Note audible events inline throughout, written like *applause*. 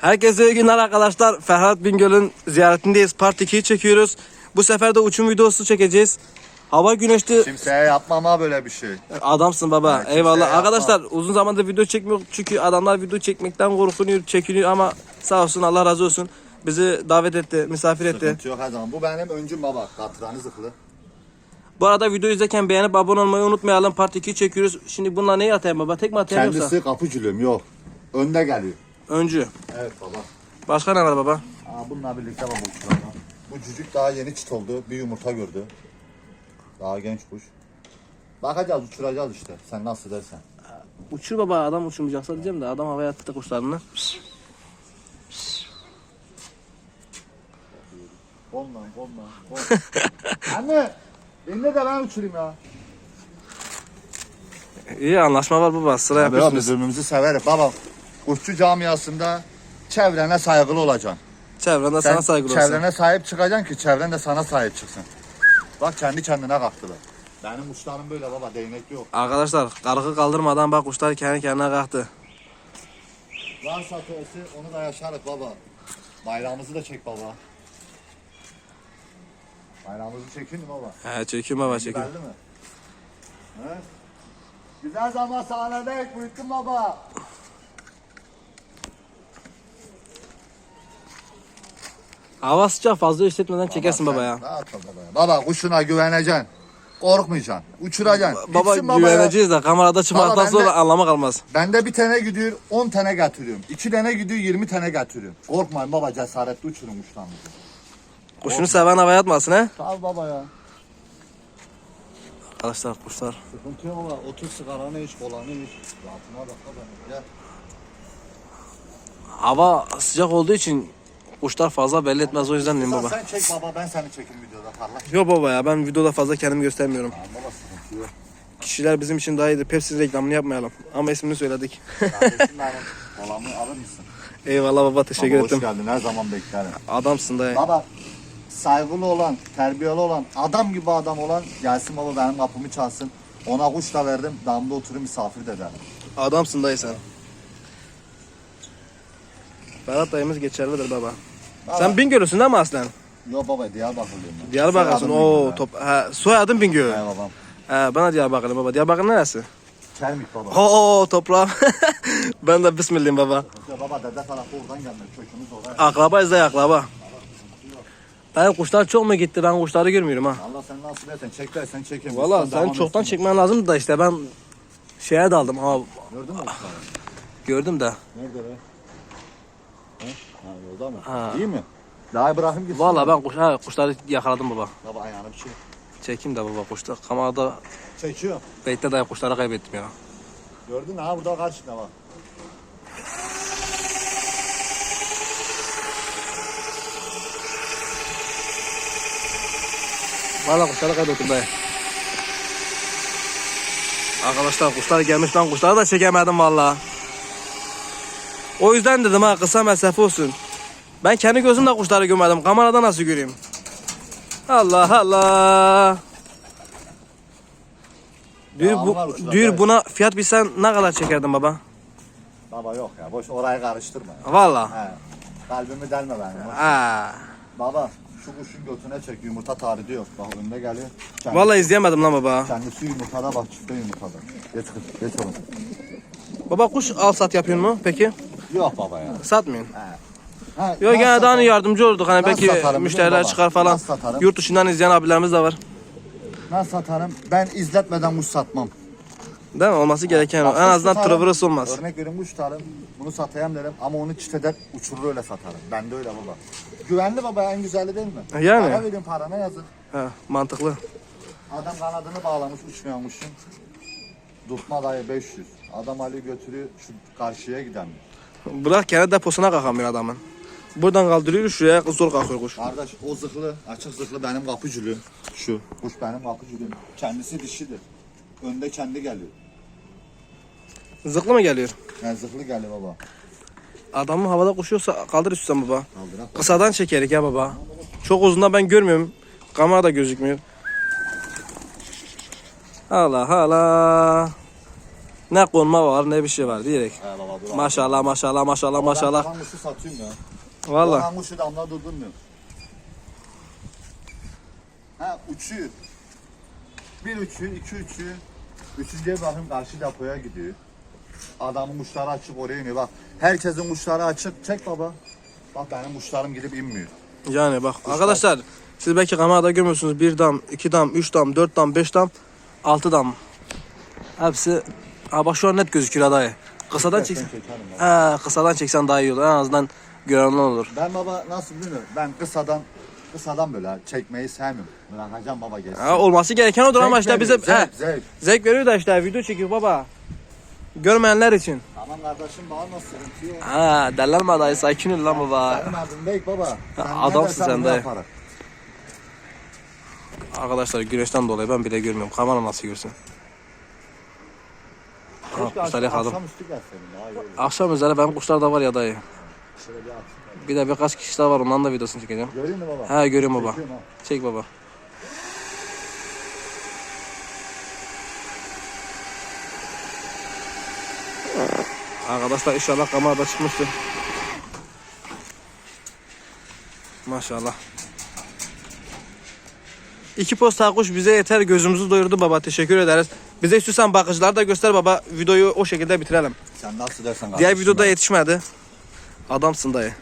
Herkese iyi günler arkadaşlar. Ferhat Bingöl'ün ziyaretindeyiz. Part 2'yi çekiyoruz. Bu sefer de uçum videosu çekeceğiz. Hava güneşli. Kimseye yapmam ha böyle bir şey. Adamsın baba. kimseye Eyvallah. yapma. Arkadaşlar uzun zamandır video çekmiyor. Çünkü adamlar video çekmekten korkunuyor, çekiniyor ama sağ olsun Allah razı olsun. Bizi davet etti, misafir etti. Sıkıntı yok her zaman. Bu benim öncüm baba. Katranı zıklı. Bu arada video izlerken beğenip abone olmayı unutmayalım. Part 2'yi çekiyoruz. Şimdi bununla neyi atayım baba? Tek mi atayım yoksa? Kendisi kapıcılığım yok. Önde geliyor. Öncü. Evet baba. Başka ne var baba? Aa, bununla birlikte baba uçuralım. Bu cücük daha yeni çıt oldu. Bir yumurta gördü. Daha genç kuş. Bakacağız uçuracağız işte. Sen nasıl dersen. Uçur baba adam uçurmayacaksa diyeceğim de adam havaya attı kuşlarını. Olma olma. olma. *laughs* Anne. Benimle de ben uçurayım ya. İyi anlaşma var baba sıra yapıyorsunuz. biz birbirimizi severiz. Baba kuşçu camiasında çevrene saygılı olacaksın. Çevrende Sen sana saygılı olsun. çevrene sahip çıkacaksın ki çevren de sana sahip çıksın. Bak kendi kendine kalktılar. Benim uçlarım böyle baba değnek yok. Arkadaşlar kargı kaldırmadan bak kuşlar kendi kendine kalktı. Varsa ötesi onu da yaşarız baba. Bayrağımızı da çek baba. Bayrağımızı çekin mi baba? He çekiyorum baba çekiyorum. Belli mi? He? Güzel zaman sahnede büyüttün baba. Hava sıcak fazla hissetmeden çekersin baba sen ya. Rahat ol baba ya. Baba kuşuna güveneceksin. Korkmayacaksın. Uçuracaksın. Baba Gitsin ya. güveneceğiz de kamerada çıkmaktan Baba, ben sonra de- anlama kalmaz. Bende bir tane gidiyor 10 tane getiriyorum. 2 tane gidiyor 20 tane getiriyorum. Korkmayın baba cesaretli uçurun kuşlarınızı. Kuşunu seven havaya atmasın he. Sağ baba ya. Arkadaşlar kuşlar. Sıkıntı yok baba. Otur sigaranı iç, kolanı iç. Rahatına bak baba. Gel. Hava sıcak olduğu için kuşlar fazla belli etmez o yüzden diyeyim baba. sen çek baba ben seni çekeyim videoda parlak. Yok baba ya ben videoda fazla kendimi göstermiyorum. Tamam baba sıkıntı yok. Kişiler bizim için daha iyidir. Pepsi reklamını yapmayalım. Ama ismini söyledik. Kardeşim benim. Kolamı alır mısın? Eyvallah baba teşekkür baba, hoş ettim. geldin her zaman beklerim. Adamsın dayı. Baba saygılı olan, terbiyeli olan, adam gibi adam olan gelsin baba benim kapımı çalsın. Ona kuş da verdim. Damda oturup misafir de ederim. Adamsın dayı sen. Ferhat dayımız geçerlidir baba. Baba. Sen Bingöl'üsün değil mi aslen? Yok baba Diyarbakırlıyım ben. Diyarbakır'sın. Soyadım Oo top. He, soyadın Bingöl. ha. He babam. He, ben de Diyarbakırlıyım baba. Diyarbakır neresi? Kermik baba. Oo toprağım. *laughs* ben de Bismillah'ım baba. Ya baba dede tarafı oradan gelmek. Kökümüz oraya. Akrabayız dayı akraba. Dayı kuşlar çok mu gitti? Ben kuşları görmüyorum ha. Allah sen nasip etsen çek dersen çekeyim. Valla sen çoktan etsin. çekmen lazımdı da işte ben şeye daldım ha. Gördün mü kuşları? Gördüm de. Nerede be? Yolda mı? Ha. İyi mi? Daha bırakayım gitsin. Valla ben kuş, ha, kuşları yakaladım baba. Baba ayağını bir şey. Çekeyim de baba kuşlar. Kamerada Çekiyor. bekle dayı kuşları kaybettim ya. Gördün mü? Ha burada karşında bak. Valla kuşları kaybettim dayı. Arkadaşlar kuşlar gelmiş ben kuşları da çekemedim valla. O yüzden dedim ha kısa mesafe olsun. Ben kendi gözümle kuşları görmedim. Kamerada nasıl göreyim? Allah Allah. Dür, bu, var dür buna fiyat bilsen ne kadar çekerdin baba? Baba yok ya. Boş orayı karıştırma ya. Valla. He. Kalbimi delme benim. Ha. Baba şu kuşun götüne çek. Yumurta tarihi yok. Bak önünde geliyor. Kendi, Valla izleyemedim lan baba. Kendisi yumurtada bak çifte yumurtada. Geç kız. Geç oğlum. Baba kuş al sat yapıyor mu peki? Yok baba ya. Satmıyorsun. Yok gene daha satarım? yardımcı olduk. Hani Nasıl belki satarım biliyor müşteriler musun çıkar baba? falan. Nasıl satarım? Yurt dışından izleyen abilerimiz de var. Nasıl satarım? Ben izletmeden kuş satmam. Değil mi? Olması gereken o. En azından tutarım, travırıs olmaz. Örnek vereyim kuş tutarım. Bunu satayım derim ama onu çit eder uçurur öyle satarım. Ben de öyle baba. Güvenli baba en güzeli değil mi? Yani. Para verin parana yazın. He, mantıklı. Adam kanadını bağlamış uçmayan kuşun. Tutma dayı 500. Adam Ali götürüyor şu karşıya giden. Bırak kendi deposuna kalkamıyor adamın. Buradan kaldırıyor şuraya zor kalkıyor kuş. Kardeş o zırhlı, açık zırhlı benim kapıcılığım. Şu. Kuş benim kapıcılığım. Kendisi dişidir. Önde kendi geliyor. Zıklı mı geliyor? Yani zırhlı geliyor baba. Adamın havada kuşuyorsa kaldır üstten baba. Kaldırak. Kısadan çekerik ya baba. Çok uzundan ben görmüyorum. Kamerada gözükmüyor. Allah Allah. Ne konma var ne bir şey var diyerek. He baba dur. Maşallah maşallah maşallah maşallah. Ben kuşu satıyorum ya. Valla. Ben kuşu damla durdurmuyorum. Ha uçuyor. Bir uçuyor, iki uçuyor. Üçüncüye bakın karşı depoya gidiyor. Adamın kuşları açık oraya iniyor. Bak herkesin kuşları açık. Çek baba. Bak benim kuşlarım gidip inmiyor. Yani bak arkadaşlar siz belki kamerada görmüyorsunuz. Bir dam, iki dam, üç dam, dört dam, beş dam, altı dam. Hepsi ha bak şu an net gözüküyor adayı. Kısadan çeksen. He, kısadan çeksen daha iyi olur. En azından görenler olur. Ben baba nasıl bilmiyorum. Ben kısadan kısadan böyle çekmeyi sevmiyorum. Bırakacağım baba gelsin. Ha, olması gereken odur ama işte bize Zevk, he, zevk. zevk veriyor da işte video çekiyor baba. Görmeyenler için. Tamam kardeşim bağırma sıkıntı yok. Ha dellenme adayı sakin ol lan baba. Senin adın değil baba. Sen adamsın sen yaparım. Arkadaşlar güneşten dolayı ben bile görmüyorum. Kamera nasıl görsün. Ha. Akşamüstü daha iyi olur. Akşam üzere benim kuşlar da var ya dayı. Şöyle bir at. Bir de birkaç kişi daha var onların da videosunu çekeceğim. Görüyor musun baba? He görüyorum baba. Çekiyorum ha. Çek baba. Arkadaşlar inşallah kamerada çıkmıştır. Maşallah. İki posta kuş bize yeter gözümüzü doyurdu baba teşekkür ederiz. Bize istiyorsan bakıcıları da göster baba videoyu o şekilde bitirelim. Sen nasıl dersen Diğer kardeşim videoda ya. yetişmedi. Adamsın dayı.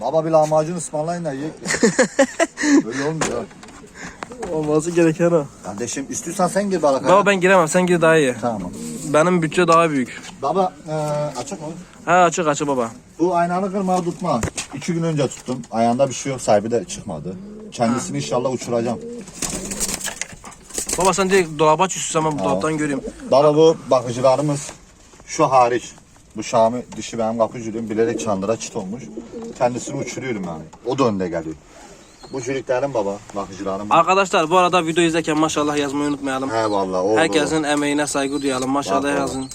Baba bir lahmacun ısmarlayın da yiyek. *laughs* Böyle olmuyor. Olması gereken o. Kardeşim istiyorsan sen gir balık. Baba ben giremem sen gir daha iyi. Tamam. Benim bütçe daha büyük. Baba ee, açık mı? Ha açık açık baba. Bu aynalı kırmağı tutma. İki gün önce tuttum. Ayağında bir şey yok. Sahibi de çıkmadı. Kendisini inşallah uçuracağım. Baba sen direkt dolaba aç ben bu dolaptan göreyim. Baba bu bakıcılarımız şu hariç. Bu Şami dişi benim kapıcılığım bilerek çandıra çit olmuş. Kendisini uçuruyorum yani. O da önde geliyor. Bu çocuklarım baba, bakıcılarım. Arkadaşlar bu arada video izlerken maşallah yazmayı unutmayalım. He vallahi oldu. Herkesin emeğine saygı duyalım. Maşallah bak. yazın.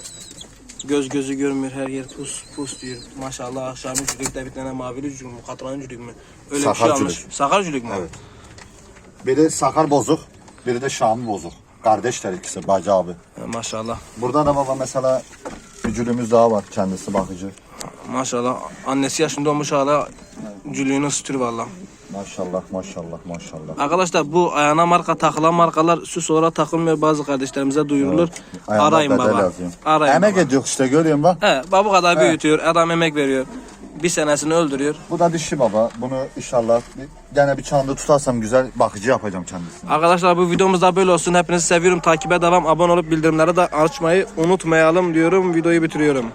Göz gözü görmüyor her yer pus pus diyor. Maşallah akşam cülükte bir tane mavili cülük mü katran cülük mü? Öyle bir Sakar şey almış. cülük. Sakar cülük mü? Evet. Biri Sakar bozuk, biri de Şami bozuk. Kardeşler ikisi, bacı abi. Maşallah. Burada da baba mesela bir cülümüz daha var, kendisi bakıcı. Maşallah. Annesi yaşında olmuş hala cülüğünü ısıtıyor valla. Maşallah, maşallah, maşallah. Arkadaşlar bu ayağına marka takılan markalar süs olarak takılmıyor bazı kardeşlerimize duyurulur. Ayağına Arayın baba. Arayın Emek baba. ediyor işte görüyorsun bak. He, baba bu kadar büyütüyor. Adam emek veriyor. Bir senesini öldürüyor. Bu da dişi baba. Bunu inşallah bir, gene bir çanda tutarsam güzel bakıcı yapacağım kendisine. Arkadaşlar bu videomuz da böyle olsun. Hepinizi seviyorum. Takibe devam. Abone olup bildirimleri de açmayı unutmayalım diyorum. Videoyu bitiriyorum.